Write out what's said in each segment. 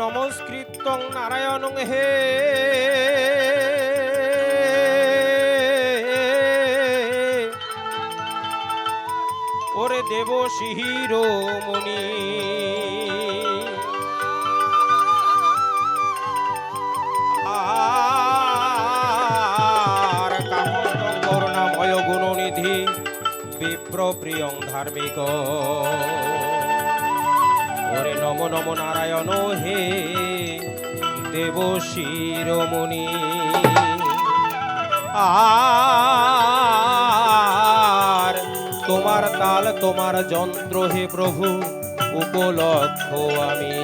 নমস্কৃতং নারায়ণ হে। ওরে দেব শিরোমণি আর বিপ্র ধার্মিক। ওরে নম নম নারায়ণ, হে দেব শিরোমণি আর তোমার তাল, তোমার যন্ত্র হে প্রভু, উপলক্ষ আমি।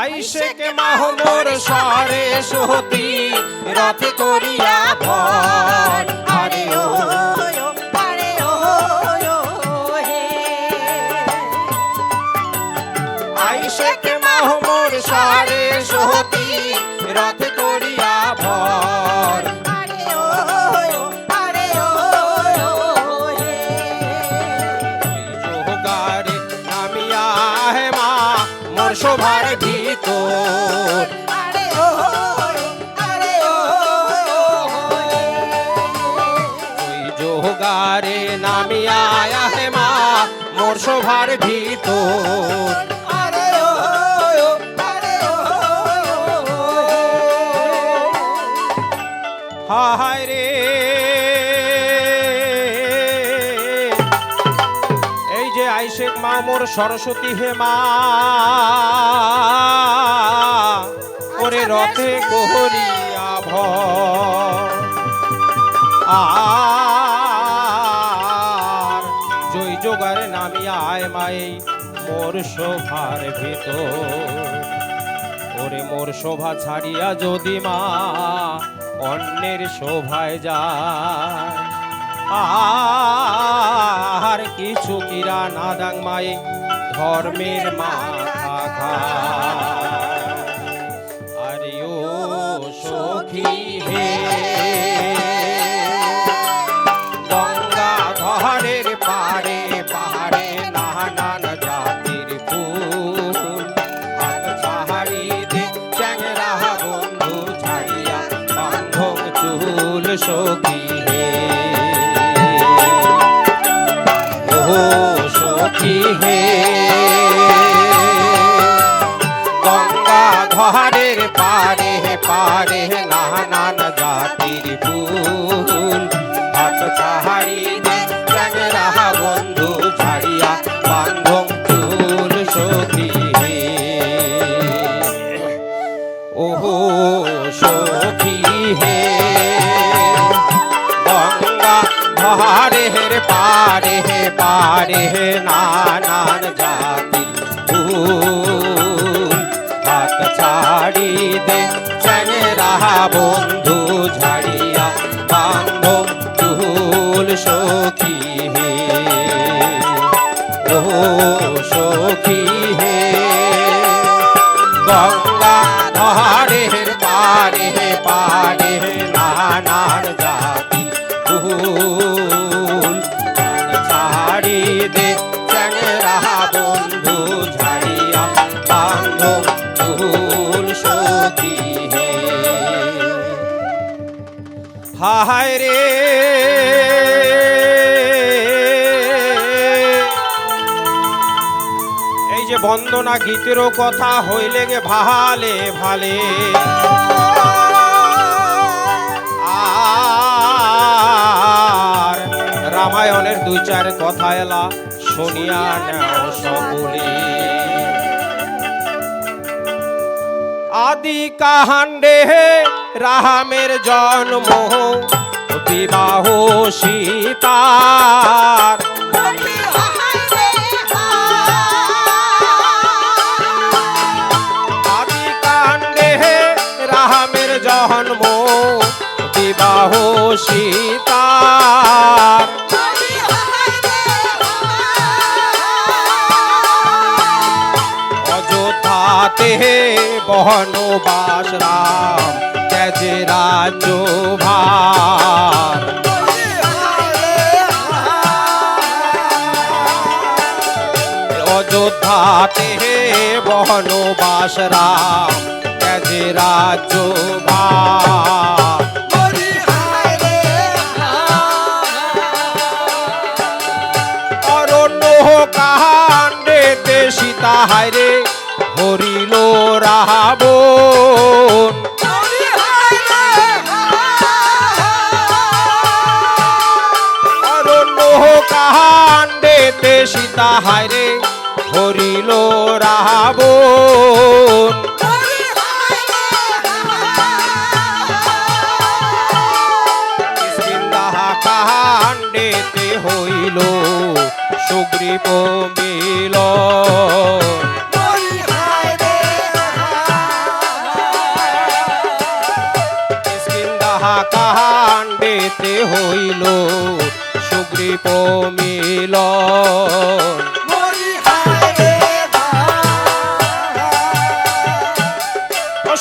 আইসে কে মাহমোর সারে সহতি, রথ করিয়া ভর। মোর শোভার ভিতর ওই যোগারে নামিয়া হে মা মোর শোভার ভিতর। হায় আইসেক মা মোর সরস্বতী হে মা। ওরে রথে গোহরিয়া ভ আর জয় যোগারে নামিয়া আয় মাই মোর শোভার ভিতর। ওরে মোর শোভা ছাড়িয়া যদি মা অন্যের শোভায় যায় আর কিছু কিরা না দাং মাই ধর্মের মাথা হে। গঙ্গা ঘরের পারে পারে পারে নানান জাতি হাত ছাড়ি দে চ্যাংরা বন্ধু। হায় রে। এই যে বন্দনা গীতেরও কথা হইলে গে ভালে ভালে। আর রামায়ণের দুই চার কথা এলা শুনিয়া নেও সকলে। আদি কাহান্ডে রামের জন্ম বিবাহ সীতার। আদি কাণ্ডে রামের জন্ম বিবাহ সীতার। রাম। রাজ্য ভার অযোধ্যাতে বনবাস রাম ত্যাজে হায়রে হরিল কিষ্কিন্ধাহা কাণ্ডেতে হইল সুগ্রীব মিল কাণ্ডেতে হইল সুগ্রীব মিল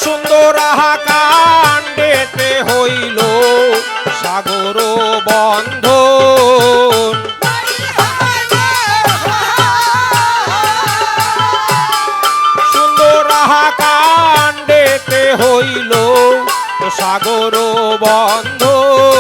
সুন্দরাহা কাণ্ডেতে হইল সাগর বন্ধন। সুন্দরাহা কাণ্ডেতে হইল সাগর বন্ধন।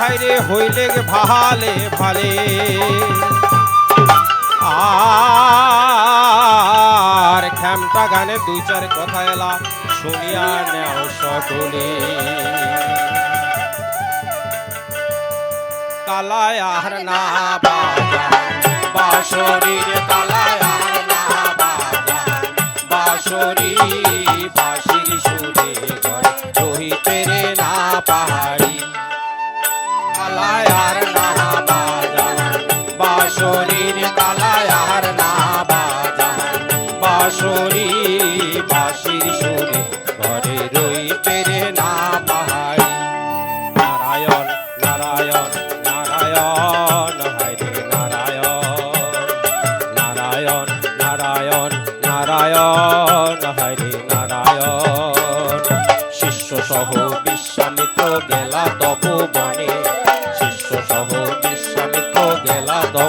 ভাইরে হইলে গে ভালে ভালে। আর খ্যামটা গানে দুই চার কথা এলা, শুনিয়া নেও সকলে। তালায় আর না বাজা বাঁশরীর তালায় আর না বাজা বাঁশরী বাঁশির সুরে ঘরে রহিতে রে না পাহাড়ি তালায় আর না বাজা। বাঁশরীর তালায় আর না বাজা। বাঁশরী বাঁশির সুরে ঘরে রহিতে রে না পাহাড়ি। নারায়ণ নারায়ণ নারায়ণ হরে নারায়ণ। নারায়ণ নারায়ণ নারায়ণ হরে নারায়ণ। শিষ্য সহ বিশ্বামিত্র গেলা তপবনে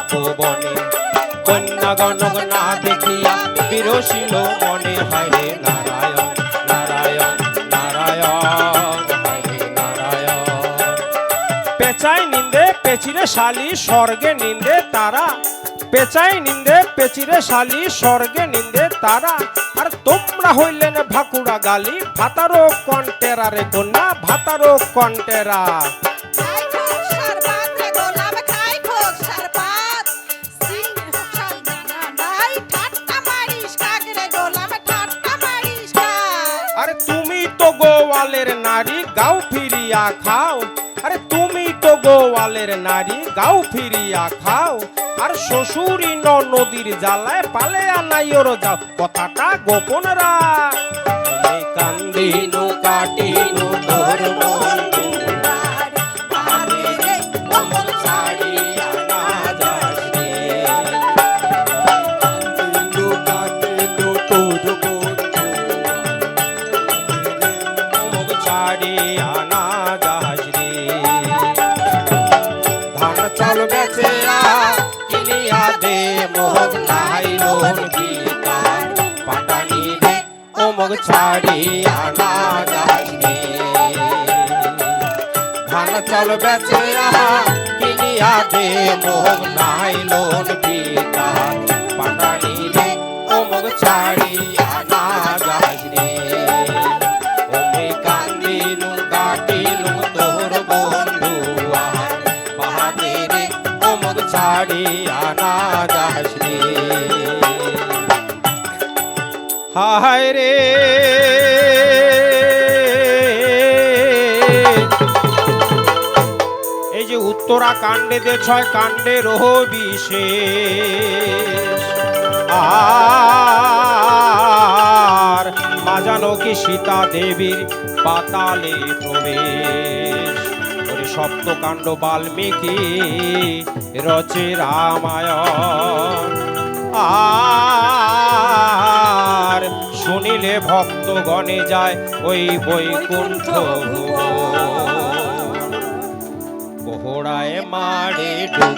তপবনে। কন্যাগণ না দেখিয়া বিরসিল মনে হরে নারায়ণ নারায়ণ নারায়ণ হরে নারায়ণ। পেঁচাই নিন্দে পেচিরে শালি স্বর্গে নিন্দে তারা। পেঁচাই নিন্দে পেচিরে শালি স্বর্গে নিন্দে তারা। আর তোমরা হইলেন ভাকুড়া গালি ভাতারো কন্টেরা রে কন্যা ভাতারো কন্টেরা গাও ফিরিয়া খাও। আরে তুমি তো গোয়ালের নারী, গাও ফিরিয়া খাও। আর শ্বশুরি ন নদীর জ্বালায় পালে আনাই ওর যাও কথাটা গোপন রা কান্দিনু, কাটিনু অমুক ছাড়িয়া না রে। ধান চাল বেচে কিনিয়া দে মোহন নাই লোন পাটানি রে অমুক ছাড়িয়া না রে ওমে কান্দিলু কাটিলু তোর বন্ধু আর অমুক ছাড়িয়া না হায় রে। এই যে উত্তরা কাণ্ডে যে ছয় কাণ্ডে রহ বিশেষ। আর বাজানো কি সীতা দেবীর পাতালে প্রবেশ? ওরে সপ্তকাণ্ড বাল্মীকি রচে রামায়ণ। আর শুনিলে ভক্তগণে যায় ওই বৈকুণ্ঠ ভুব মারে ঢুক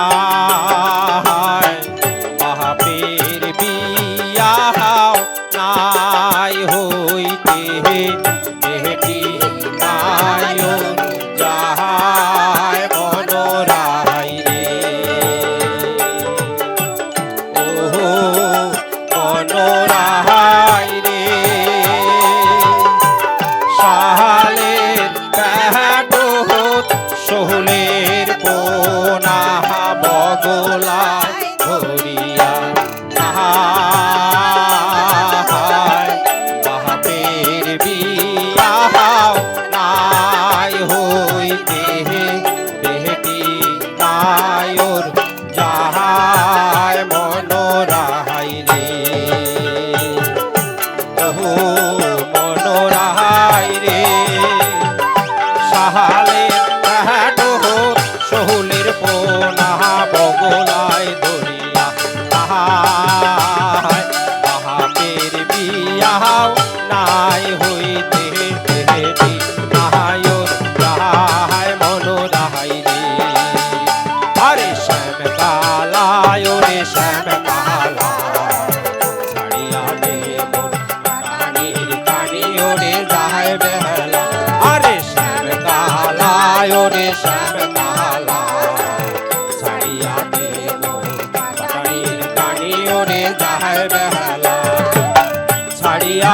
trouble. করে যায় বেহালা। ছাড়িয়া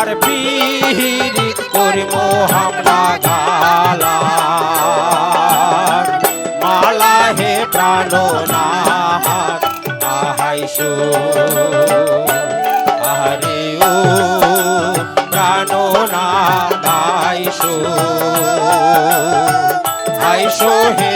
আর পিরি করি আমরা গালার মালা হে প্রাণনা আহাইসু ও আইসু হে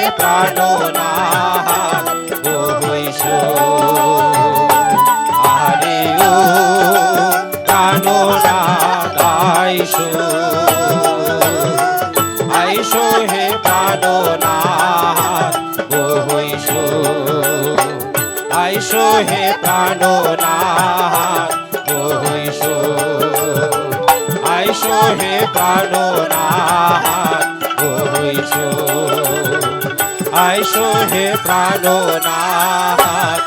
হে প্রাণনাথ কইসো আইসো হে প্রাণনাথ কইসো আইসো হে প্রাণনাথ